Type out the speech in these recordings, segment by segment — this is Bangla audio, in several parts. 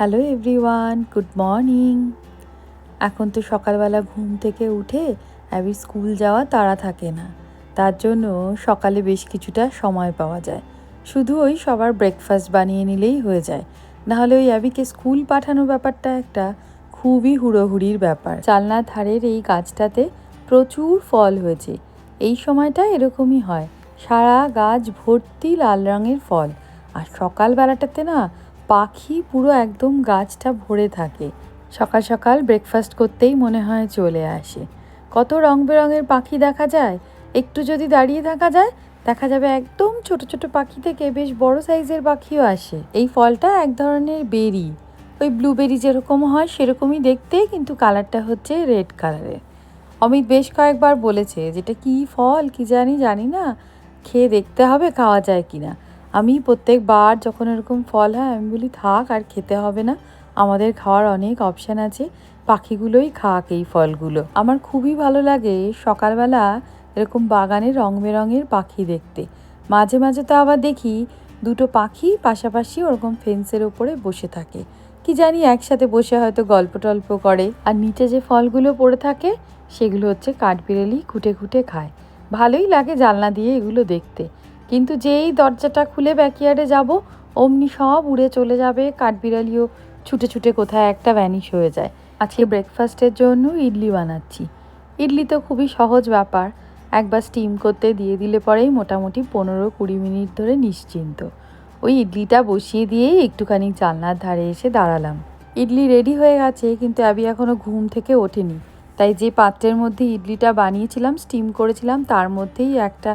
Hello everyone, good morning. এখন তো সকালবেলা ঘুম থেকে উঠে অ্যাবি স্কুল যাওয়া তাড়া থাকে না। তার জন্য সকালে বেশ কিছুটা সময় পাওয়া যায়। শুধু ওই সবার ব্রেকফাস্ট বানিয়ে নিলেই হয়ে যায়। নাহলে ওই অ্যাবিকে স্কুল পাঠানো ব্যাপারটা একটা খুবই হুড়োহুড়ির ব্যাপার। চালনার ধারের এই গাছটাতে প্রচুর ফল হয়েছে। এই সময়টা এরকমই হয়। সারা গাছ ভর্তি লাল রঙের ফল। আর সকালবেলাটাতে না পাখি পুরো একদম গাছটা ভরে থাকে। সকাল সকাল ব্রেকফাস্ট করতেই মনে হয় চলে আসে। কত রং বেরঙের পাখি দেখা যায়? একটু যদি দাঁড়িয়ে থাকা যায়, দেখা যাবে একদম ছোট ছোট পাখি থেকে বেশ বড় সাইজের পাখিও আসে। এই ফলটা এক ধরনের বেরি ওই ব্লুবেরি যেরকম হয় সেরকমই দেখতে, কিন্তু কালারটা হচ্ছে রেড কালারের অমিত বেশ কয়েকবার বলেছে, যেটা কি ফল, কি জানি জানি না। খেয়ে দেখতে হবে, খাওয়া যায় কি না আমি প্রত্যেকবার যখন এরকম ফল হয়, আমি বলি, থাক, আর খেতে হবে না। আমাদের খাওয়ার অনেক অপশান আছে। পাখিগুলোই খাক এই ফলগুলো। আমার খুবই ভালো লাগে সকালবেলা এরকম বাগানে রং বেরঙের পাখি দেখতে। মাঝে মাঝে তো আবার দেখি দুটো পাখি পাশাপাশি ওরকম ফেন্সের ওপরে বসে থাকে। কি জানি একসাথে বসে হয়তো গল্প টল্প করে। আর নিচে যে ফলগুলো পড়ে থাকে, সেগুলো হচ্ছে কাঠবিড়ালি খুঁটে খুঁটে খায়। ভালোই লাগে জানলা দিয়ে এগুলো দেখতে। কিন্তু যেই দরজাটা খুলে ব্যাকইয়ার্ডে যাব, অমনি সব উড়ে চলে যাবে, কাঠবিড়ালিও ছুটে ছুটে কোথায় একটা ভ্যানিশ হয়ে যায়। আজকে ব্রেকফাস্টের জন্য ইডলি বানাচ্ছি। ইডলি তো খুবই সহজ ব্যাপার। একবার স্টিম করতে দিয়ে দিলে পরেই মোটামুটি পনেরো কুড়ি মিনিট ধরে নিশ্চিন্ত। ওই ইডলিটা বসিয়ে দিয়েই একটুখানি জানলার ধারে এসে দাঁড়ালাম। ইডলি রেডি হয়ে গেছে, কিন্তু অ্যাবি এখনও ঘুম থেকে ওঠেনি। তাই যে পাত্রের মধ্যে ইডলিটা বানিয়েছিলাম স্টিম করেছিলাম, তার মধ্যেই একটা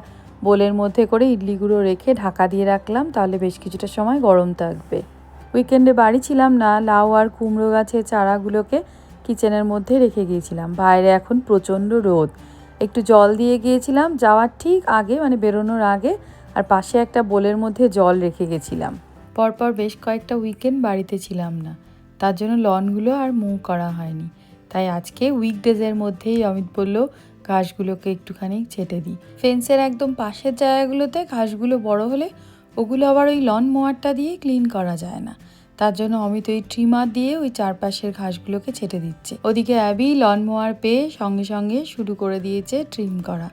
বোলের মধ্যে করে ইডলিগুলো রেখে ঢাকা দিয়ে রাখলাম, তাহলে বেশ কিছুটা সময় গরম থাকবে। উইকেন্ডে বাড়ি ছিলাম না, লাউ আর কুমড়ো গাছের চারাগুলোকে কিচেনের মধ্যে রেখে গিয়েছিলাম। বাইরে এখন প্রচণ্ড রোদ। একটু জল দিয়ে গিয়েছিলাম, যাওয়ার ঠিক আগে মানে বেরোনোর আগে, আর পাশে একটা বোলের মধ্যে জল রেখে গেছিলাম। পরপর বেশ কয়েকটা উইকেন্ড বাড়িতে ছিলাম না। তার জন্য লনগুলো আর মুভ করা হয়নি। তাই আজকে উইকডেজের মধ্যেই অমিত বলল ঘাসগুলোকে একটুখানি ছেটে দিই। ফেন্সের একদম পাশের জায়গাগুলোতে ঘাসগুলো বড় হলে ওগুলো আবার ওই লন মোয়ারটা দিয়ে ক্লিন করা যায় না। তার জন্য অমিত ওই ট্রিমার দিয়ে ওই চারপাশের ঘাসগুলোকে ছেটে দিচ্ছে। ওদিকে অ্যাবি লন মোয়ার পেয়ে সঙ্গে সঙ্গে শুরু করে দিয়েছে ট্রিম করা।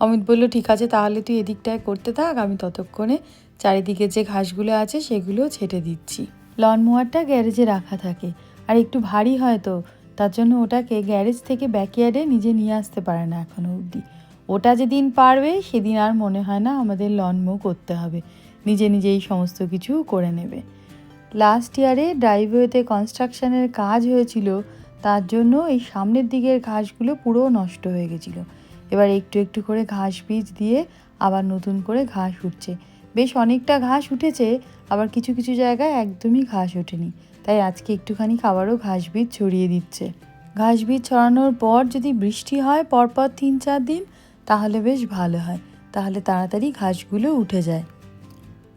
অমিত বলল, ঠিক আছে, তাহলে তুই এদিকটায় করতে থাক, আমি ততক্ষণে চারিদিকে যে ঘাসগুলো আছে সেগুলো ছেটে দিচ্ছি। লন মোয়ারটা গ্যারেজে রাখা থাকে। আর একটু ভারী হয় তো তার জন্য ওটাকে গ্যারেজ থেকে ব্যাকইয়ার্ডে নিজে নিয়ে আসতে পারে না এখনও অবধি। ওটা যেদিন পারবে, সেদিন আর মনে হয় না আমাদের লন মো করতে হবে। নিজে নিজেই সমস্ত কিছু করে নেবে। লাস্ট ইয়ারে ড্রাইভওয়েতে কনস্ট্রাকশনের কাজ হয়েছিল, তার জন্য এই সামনের দিকের ঘাসগুলো পুরো নষ্ট হয়ে গেছিল। এবার একটু একটু করে ঘাস বীজ দিয়ে আবার নতুন করে ঘাস উঠছে। বেশ অনেকটা ঘাস উঠেছে, আবার কিছু কিছু জায়গায় একদমই ঘাস ওঠেনি। তাই আজকে একটুখানি খাবারও ঘাস বীজ ছড়িয়ে দিচ্ছে। ঘাস বীজ ছড়ানোর পর যদি বৃষ্টি হয় পরপর তিন চার দিন, তাহলে বেশ ভালো হয়। তাহলে তাড়াতাড়ি ঘাসগুলো উঠে যায়।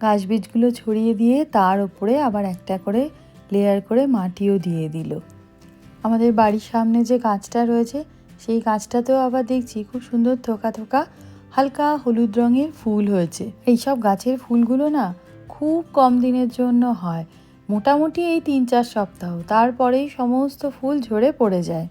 ঘাস বীজগুলো ছড়িয়ে দিয়ে তার উপরে আবার একটা করে লেয়ার করে মাটিও দিয়ে দিল। আমাদের বাড়ির সামনে যে গাছটা রয়েছে, সেই গাছটাতেও আবার দেখছি খুব সুন্দর থোকা থোকা হালকা হলুদ রঙের ফুল হয়েছে। এইসব গাছের ফুলগুলো না খুব কম দিনের জন্য হয়। মোটামুটি এই তিন চার সপ্তাহ। তারপরেই সমস্ত ফুল ঝরে পড়ে যায়।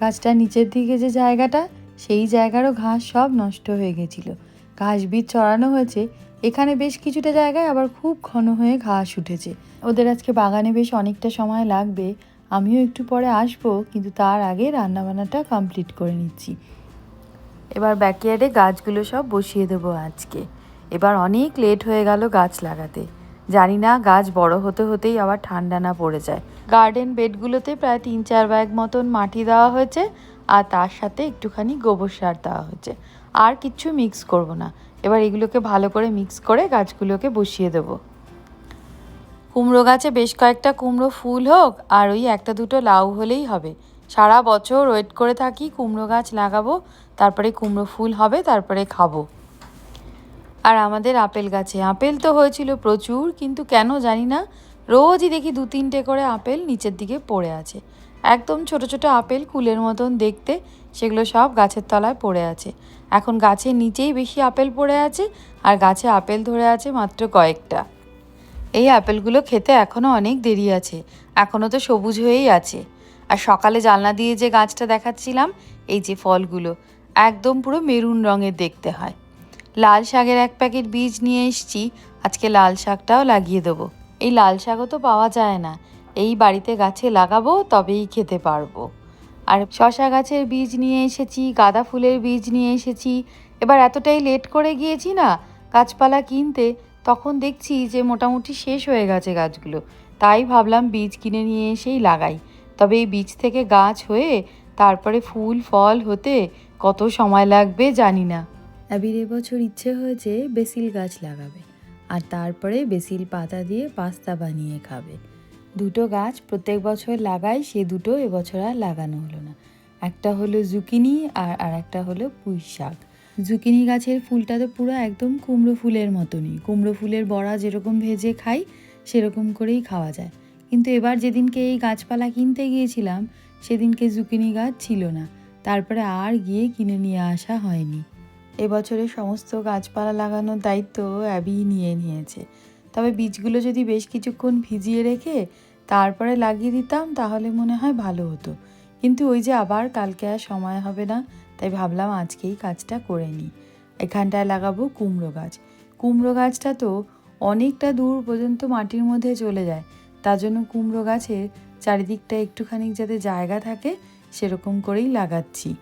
গাছটার নিচের দিকে যে জায়গাটা, সেই জায়গারও ঘাস সব নষ্ট হয়ে গেছিল। ঘাস বীজ ছড়ানো হয়েছে, এখানে বেশ কিছুটা জায়গায় আবার খুব ঘন হয়ে ঘাস উঠেছে। ওদের আজকে বাগানে বেশ অনেকটা সময় লাগবে, আমিও একটু পরে আসব, কিন্তু তার আগে রান্নাবান্নাটা কমপ্লিট করে নিচ্ছি। এবার ব্যাকইয়ার্ডে গাছগুলো সব বসিয়ে দেবো আজকে। এবার অনেক লেট হয়ে গেল গাছ লাগাতে। জানি না, গাছ বড় হতে হতেই আবার ঠান্ডা না পড়ে যায়। গার্ডেন বেডগুলোতে প্রায় তিন চার ব্যাগ মতন মাটি দেওয়া হয়েছে আর তার সাথে একটুখানি গোবর সার দেওয়া হয়েছে। আর কিচ্ছু মিক্স করব না। এবার এগুলোকে ভালো করে মিক্স করে গাছগুলোকে বসিয়ে দেবো। কুমড়ো গাছে বেশ কয়েকটা কুমড়ো ফুল হোক আর ওই একটা দুটো লাউ হলেই হবে। সারা বছর ওয়েট করে থাকি, কুমড়ো গাছ লাগাবো, তারপরে কুমড়ো ফুল হবে, তারপরে খাব। আর আমাদের আপেল গাছে। আপেল তো হয়েছিল প্রচুর, কিন্তু কেন জানি না, রোজই দেখি দু তিনটে করে আপেল নিচের দিকে পড়ে আছে। একদম ছোট ছোট আপেল কুলের মতন দেখতে, সেগুলো সব গাছের তলায় পড়ে আছে। এখন গাছের নিচেই বেশি আপেল পড়ে আছে, আর গাছে আপেল ধরে আছে মাত্র কয়েকটা। এই আপেলগুলো খেতে এখনও অনেক দেরি আছে এখনও তো সবুজ হয়েই আছে। আর সকালে জানলা দিয়ে যে গাছটা দেখাচ্ছিলাম, এই যে ফলগুলো, একদম পুরো মেরুন রঙের দেখতে হয়। লাল শাকের এক প্যাকেট বীজ নিয়ে এসেছি, আজকে লাল শাকটাও লাগিয়ে দেবো। এই লাল শাকও তো পাওয়া যায় না। এই বাড়িতে গাছে লাগাবো, তবেই খেতে পারব। আর শশা গাছের বীজ নিয়ে এসেছি, গাঁদা ফুলের বীজ নিয়ে এসেছি। এবার এতটাই লেট করে গিয়েছি না, গাছপালা কিনতে, তখন দেখছি যে মোটামুটি শেষ হয়ে গেছে গাছগুলো। তাই ভাবলাম বীজ কিনে নিয়ে এসেই লাগাই। তবে এই বীজ থেকে গাছ হয়ে, তারপরে ফুল, ফল হতে কত সময় লাগবে জানি না। অ্যাবির এবছর ইচ্ছে হয়েছে বেসিল গাছ লাগাবে, আর তারপরে বেসিল পাতা দিয়ে পাস্তা বানিয়ে খাবে। দুটো গাছ প্রত্যেক বছর লাগাই সে দুটো এবছর আর লাগানো হলো না। একটা হলো জুকিনি আর আর একটা হলো পুঁই শাক। জুকিনি গাছের ফুলটা তো পুরো একদম কুমড়ো ফুলের মতনই। কুমড়ো ফুলের বড়া যেরকম ভেজে খাই, সেরকম করেই খাওয়া যায়। কিন্তু এবার যেদিনকে এই গাছপালা কিনতে গিয়েছিলাম, সেদিনকে জুকিনি গাছ ছিল না। তারপরে আর গিয়ে কিনে নিয়ে আসা হয়নি। এবছরে সমস্ত গাছপালা লাগানোর দায়িত্ব অ্যাবি নিয়ে নিয়েছে। তবে বীজগুলো যদি বেশ কিছুক্ষণ ভিজিয়ে রেখে তারপরে লাগিয়ে দিতাম, তাহলে মনে হয় ভালো হতো। কিন্তু ওই যে আবার কালকে আর সময় হবে না, তাই ভাবলাম আজকেই কাজটা করে নিই। এখানটায় লাগাবো কুমড়ো গাছ। কুমড়ো গাছটা তো অনেকটা দূর পর্যন্ত মাটির মধ্যে চলে যায়। তার জন্য কুমড়ো গাছের চারিদিকটা একটুখানি যাতে জায়গা থাকে, সেরকম করেই লাগাচ্ছি।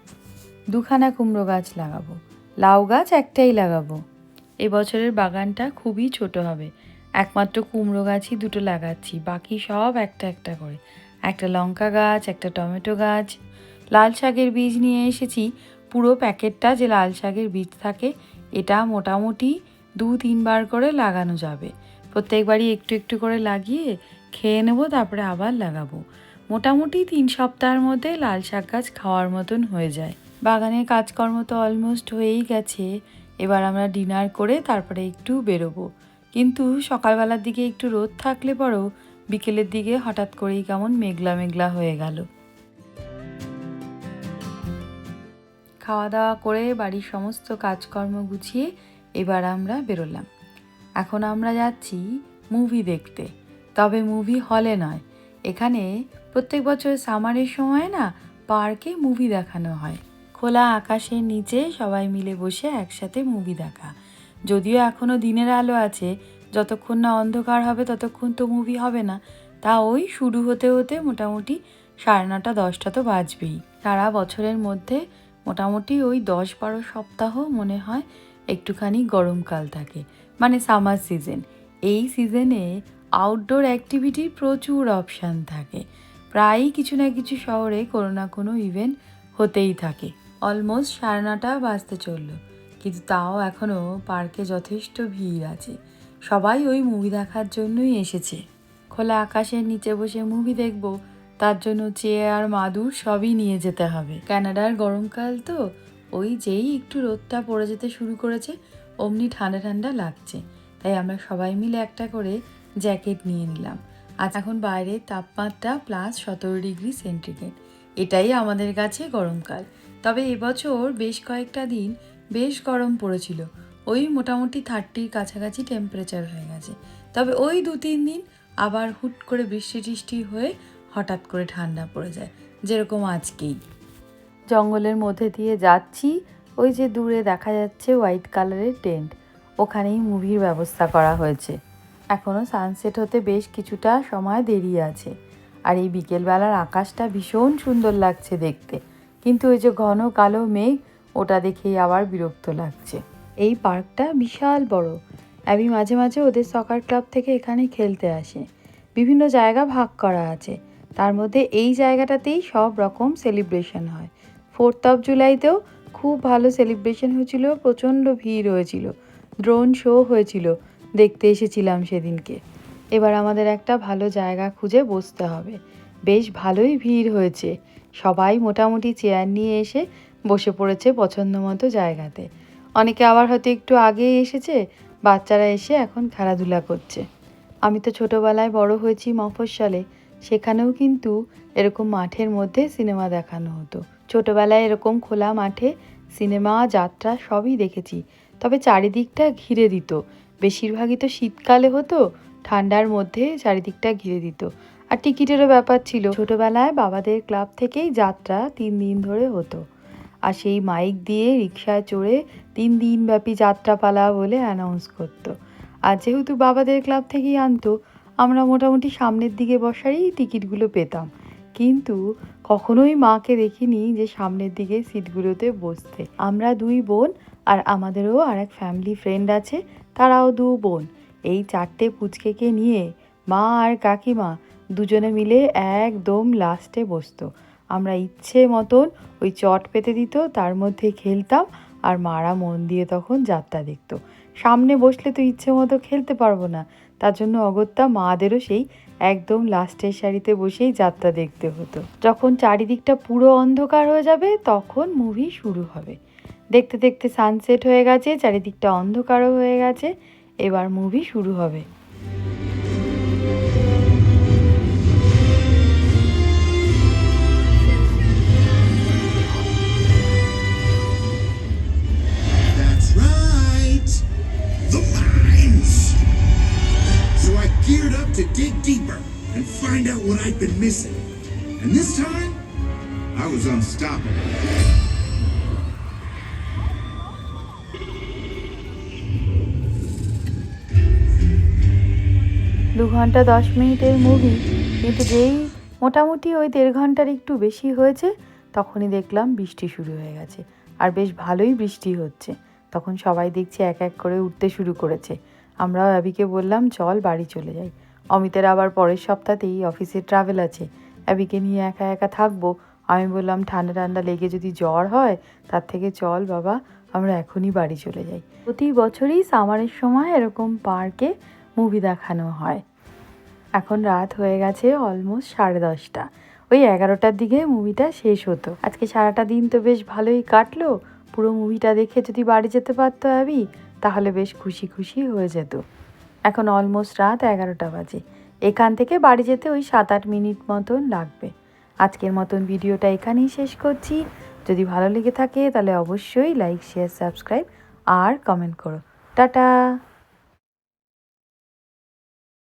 দুখানা কুমড়ো গাছ লাগাবো। লাউ গাছ একটাই লাগাবো। এবছরের বাগানটা খুবই ছোট হবে। একমাত্র কুমড়ো গাছই দুটো লাগাচ্ছি, বাকি সব একটা একটা করে। একটা লঙ্কা গাছ, একটা টমেটো গাছ। লাল শাকের বীজ নিয়ে এসেছি। পুরো প্যাকেটটা যে লাল শাকের বীজ থাকে, এটা মোটামুটি দু তিনবার করে লাগানো যাবে। প্রত্যেকবারই একটু একটু করে লাগিয়ে খেয়ে নেব, তারপরে আবার লাগাবো। মোটামুটি তিন সপ্তাহের মধ্যে লাল শাক গাছ খাওয়ার মতন হয়ে যায়। বাগানের কাজকর্ম তো অলমোস্ট হয়েই গেছে। এবার আমরা ডিনার করে তারপরে একটু বেরোবো। কিন্তু সকালবেলার দিকে একটু রোদ থাকলে পরেও বিকেলের দিকে হঠাৎ করেই কেমন মেঘলা মেঘলা হয়ে গেল। খাওয়া দাওয়া করে বাড়ির সমস্ত কাজকর্ম গুছিয়ে এবার আমরা বেরোলাম। এখন আমরা যাচ্ছি মুভি দেখতে। তবে মুভি হলে নয়। এখানে প্রত্যেক বছর সামারের সময় না পার্কে মুভি দেখানো হয়। খোলা আকাশের নিচে সবাই মিলে বসে একসাথে মুভি দেখা। যদিও এখনও দিনের আলো আছে, যতক্ষণ না অন্ধকার হবে ততক্ষণ তো মুভি হবে না। তা ওই শুরু হতে হতে মোটামুটি সাড়ে নটা, দশটা তো বাজবেই। সারা বছরের মধ্যে মোটামুটি ওই দশ বারো সপ্তাহ মনে হয় একটুখানি গরমকাল থাকে মানে সামার সিজন এই সিজনে আউটডোর অ্যাক্টিভিটির প্রচুর অপশান থাকে। প্রায়ই কিছু না কিছু শহরে কোনো না কোনো ইভেন্ট হতেই থাকে। অলমোস্ট সাড়ে নটা বাজতে চলল। কিন্তু তাও এখনও পার্কে যথেষ্ট ভিড় আছে। সবাই ওই মুভি দেখার জন্যই এসেছে। খোলা আকাশের নিচে বসে মুভি দেখব, তার জন্য চেয়ার মাদুর সবই নিয়ে যেতে হবে। কানাডার গরমকাল তো, ওই যেই একটু রোদটা পড়ে যেতে শুরু করেছে, অমনি ঠান্ডা ঠান্ডা লাগছে। তাই আমরা সবাই মিলে একটা করে জ্যাকেট নিয়ে নিলাম। আর এখন বাইরের তাপমাত্রা প্লাস সতেরো ডিগ্রি সেন্টিগ্রেড এটাই আমাদের কাছে গরমকাল। তবে এবছর বেশ কয়েকটা দিন বেশ গরম পড়েছিল। ওই মোটামুটি থার্টির কাছাকাছি টেম্পারেচার হয়ে গেছে। তবে ওই দু তিন দিন আবার হুট করে বৃষ্টি টিষ্টি হয়ে হঠাৎ করে ঠান্ডা পড়ে যায়, যেরকম আজকেই। জঙ্গলের মধ্যে দিয়ে যাচ্ছি, ওই যে দূরে দেখা যাচ্ছে হোয়াইট কালারের টেন্ট ওখানেই মুভির ব্যবস্থা করা হয়েছে। এখনও সানসেট হতে বেশ কিছুটা সময় দেরি আছে। আর এই বিকেলবেলার আকাশটা ভীষণ সুন্দর লাগছে দেখতে। কিন্তু ওই যে ঘন কালো মেঘ, ওটা দেখেই আবার বিরক্ত লাগছে। এই পার্কটা বিশাল বড়। অ্যাবি মাঝে মাঝে ওদের সকার ক্লাব থেকে এখানে খেলতে আসে। বিভিন্ন জায়গা ভাগ করা আছে। তার মধ্যে এই জায়গাটাতেই সব রকম সেলিব্রেশন হয়। ফোর্থ অফ জুলাইতেও খুব ভালো সেলিব্রেশন হয়েছিল, প্রচণ্ড ভিড় হয়েছিল। ড্রোন শো হয়েছিল, দেখতে এসেছিলাম সেদিনকে। এবার আমাদের একটা ভালো জায়গা খুঁজে বসতে হবে। বেশ ভালোই ভিড় হয়েছে। সবাই মোটামুটি চেয়ার নিয়ে এসে বসে পড়েছে পছন্দ মতো জায়গাতে। অনেকে আবার হয়তো একটু আগে এসেছে, বাচ্চারা এসে এখন খেলাধুলা করছে। আমি তো ছোটোবেলায় বড় হয়েছি মফস্বলে, সেখানেও কিন্তু এরকম মাঠের মধ্যে সিনেমা দেখানো হতো। ছোটোবেলায় এরকম খোলা মাঠে সিনেমা, যাত্রা সবই দেখেছি, তবে চারিদিকটা ঘিরে দিত। বেশিরভাগই তো শীতকালে হতো, ঠান্ডার মধ্যে চারিদিকটা ঘিরে দিত। আর টিকিটেরও ব্যাপার ছিল। ছোটবেলায় বাবাদের ক্লাব থেকেই যাত্রা তিন দিন ধরে হতো। আর সেই মাইক দিয়ে রিক্সায় চড়ে তিন দিন ব্যাপী যাত্রাপালা বলে অ্যানাউন্স করতো। আর যেহেতু বাবাদের ক্লাব থেকেই আনতো, আমরা মোটামুটি সামনের দিকে বসারই টিকিটগুলো পেতাম। কিন্তু কখনোই মাকে দেখিনি যে সামনের দিকে সিটগুলোতে বসতে। আমরা দুই বোন আর আমাদেরও আর এক ফ্যামিলি ফ্রেন্ড আছে, তারাও দু বোন। এই চারটে পুচকেকে নিয়ে মা আর কাকিমা দুজনে মিলে একদম লাস্টে বসতো। আমরা ইচ্ছে মতন ওই চট পেতে দিত, তার মধ্যে খেলতাম আর মারা মন দিয়ে তখন যাত্রা দেখতো। সামনে বসলে তো ইচ্ছে মতো খেলতে পারব না, তার জন্য অগত্যা মাদেরও সেই একদম লাস্টের সারিতে বসেই যাত্রা দেখতে হতো। যখন চারিদিকটা পুরো অন্ধকার হয়ে যাবে, তখন মুভি শুরু হবে। দেখতে দেখতে সানসেট হয়ে গেছে, চারিদিকটা অন্ধকারও হয়ে গেছে, এবার মুভি শুরু হবে। Geared up to dig deeper and find out what I'd been missing. And this time, I was unstoppable. দু ঘণ্টা দশ মিনিটের মুভি কিন্তু যেই মোটামুটি ওই দেড় ঘণ্টার একটু বেশি হয়েছে তখনই দেখলাম বৃষ্টি শুরু হয়ে গেছে আর বেশ ভালোই বৃষ্টি হচ্ছে তখন সবাই দেখছি এক এক করে উঠতে শুরু করেছে আমরাও অ্যাবিকে বললাম, চল, বাড়ি চলে যাই। অমিতের আবার পরের সপ্তাহতেই অফিসে ট্রাভেল আছে। অ্যাবিকে নিয়ে একা একা থাকব। আমি বললাম, ঠান্ডা ঠান্ডা লেগে যদি জ্বর হয়, তার থেকে চল বাবা, আমরা এখনই বাড়ি চলে যাই। প্রতি বছরই সামারের সময় এরকম পার্কে মুভি দেখানো হয়। এখন রাত হয়ে গেছে অলমোস্ট সাড়ে দশটা। ওই এগারোটার দিকে মুভিটা শেষ হতো। আজকে সারাটা দিন তো বেশ ভালোই কাটলো। পুরো মুভিটা দেখে যদি বাড়ি যেতে পারতো অ্যাবি তাহলে বেশ খুশি খুশি হয়ে যেত। এখন অলমোস্ট রাত এগারোটা বাজে। এখান থেকে বাড়ি যেতে ওই সাত আট মিনিট মতন লাগবে। আজকের মতন ভিডিওটা এখানেই শেষ করছি। যদি ভালো লেগে থাকে তাহলে অবশ্যই লাইক শেয়ার সাবস্ক্রাইব আর কমেন্ট করো। টাটা!